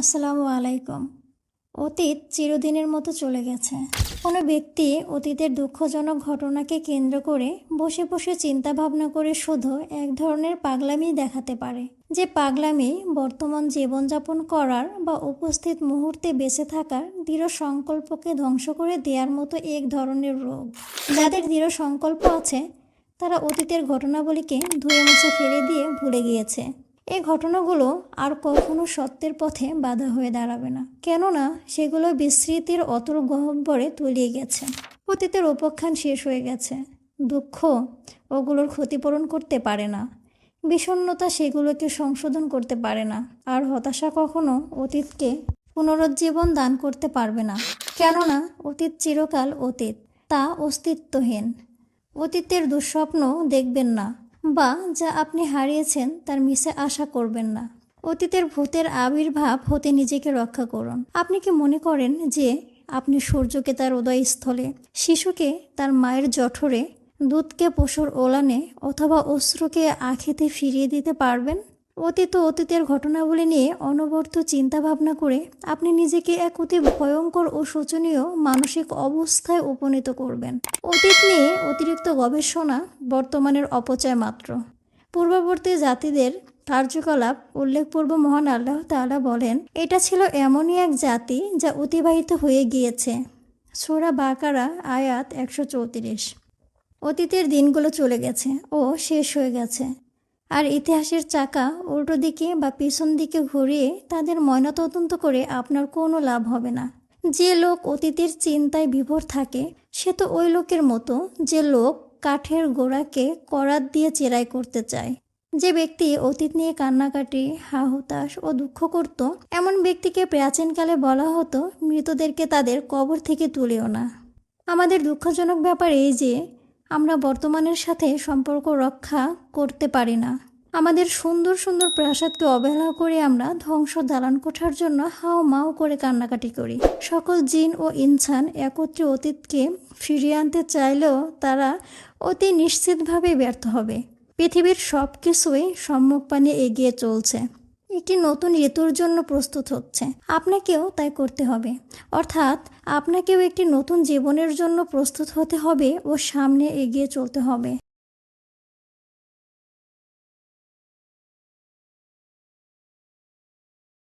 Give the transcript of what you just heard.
আসসালামু আলাইকুম। অতীত চিরদিনের মতো চলে গেছে। কোনো ব্যক্তি অতীতের দুঃখজনক ঘটনাকে কেন্দ্র করে বসে বসে চিন্তা ভাবনা করে শুধু এক ধরনের পাগলামি দেখাতে পারে, যে পাগলামি বর্তমান জীবনযাপন করার বা উপস্থিত মুহূর্তে বেঁচে থাকার দৃঢ় সংকল্পকে ধ্বংস করে দেওয়ার মতো এক ধরনের রোগ। যাদের দৃঢ় সংকল্প আছে, তারা অতীতের ঘটনাবলীকে ধুয়ে মুছে ফেলে দিয়ে ভুলে গিয়েছে। এই ঘটনাগুলো আর কখনো সত্যের পথে বাধা হয়ে দাঁড়াবে না। কেননা সেগুলো বিস্মৃতির অতল গহ্বরে তলিয়ে গেছে। অতীতের উপখ্যান শেষ হয়ে গেছে। দুঃখ ওগুলোর ক্ষতিপূরণ করতে পারে না। বিষণ্ণতা সেগুলোকে সংশোধন করতে পারে না। আর হতাশা কখনো অতীতকে পুনরুজ্জীবন দান করতে পারবে না। কেননা অতীত চিরকাল অতীত, তা অস্তিত্বহীন। অতীতের দুঃস্বপ্ন দেখবেন না। বা যা আপনি হারিয়েছেন তার মিশে আশা করবেন না। অতীতের ভূতের আবির্ভাব হতে নিজেকে রক্ষা করুন। আপনি কি মনে করেন যে আপনি সূর্যকে তার উদয়স্থলে, শিশুকে তার মায়ের জঠরে, দুধকে পশুর ওলানে অথবা অশ্রুকে আখেতে ফিরিয়ে দিতে পারবেন? অতীত অতীতের ঘটনাবলী নিয়ে অনবর্ত চিন্তা ভাবনা করে আপনি নিজেকে এক অতি ভয়ঙ্কর ও শোচনীয় মানসিক অবস্থায় উপনীত করবেন। অতীত নিয়ে অতিরিক্ত গবেষণা বর্তমানের অপচয় মাত্র। পূর্ববর্তী জাতিদের কার্যকলাপ উল্লেখপূর্ব মহান আল্লাহ তাআলা বলেন, এটা ছিল এমনই এক জাতি যা অতিবাহিত হয়ে গিয়েছে। সোরা বাকারা, আয়াত একশো চৌত্রিশ। অতীতের দিনগুলো চলে গেছে ও শেষ হয়ে গেছে। আর ইতিহাসের চাকা উল্টো দিকে বা পিছন দিকে ঘুরিয়ে তাদের ময়নাতদন্ত করে আপনার কোনো লাভ হবে না। যে লোক অতীতের চিন্তায় বিভোর থাকে, সে তো ওই লোকের মতো যে লোক কাঠের গোড়াকে করাত দিয়ে চেরাই করতে চায়। যে ব্যক্তি অতীত নিয়ে কান্নাকাটি হা হতাশ ও দুঃখ করত, এমন ব্যক্তিকে প্রাচীনকালে বলা হতো, মৃতদেরকে তাদের কবর থেকে তুলেও না। আমাদের দুঃখজনক ব্যাপার এই যে আমরা বর্তমানের সাথে সম্পর্ক রক্ষা করতে পারি না। আমাদের সুন্দর সুন্দর প্রাসাদকে অবহেলা করে আমরা ধ্বংস দালান কোঠার জন্য হাও মাও করে কান্নাকাটি করি। সকল জিন ও ইনসান একত্রে অতীতকে ফিরিয়ে আনতে চাইলেও তারা অতি নিশ্চিতভাবে ব্যর্থ হবে। পৃথিবীর সব কিছুই সম্মুখপানে এগিয়ে চলছে। একটি নতুন ঋতুর জন্য প্রস্তুত হচ্ছে। আপনাকেও তাই করতে হবে। অর্থাৎ, আপনাকেও একটি নতুন জীবনের জন্য প্রস্তুত হতে হবে ও সামনে এগিয়ে চলতে হবে।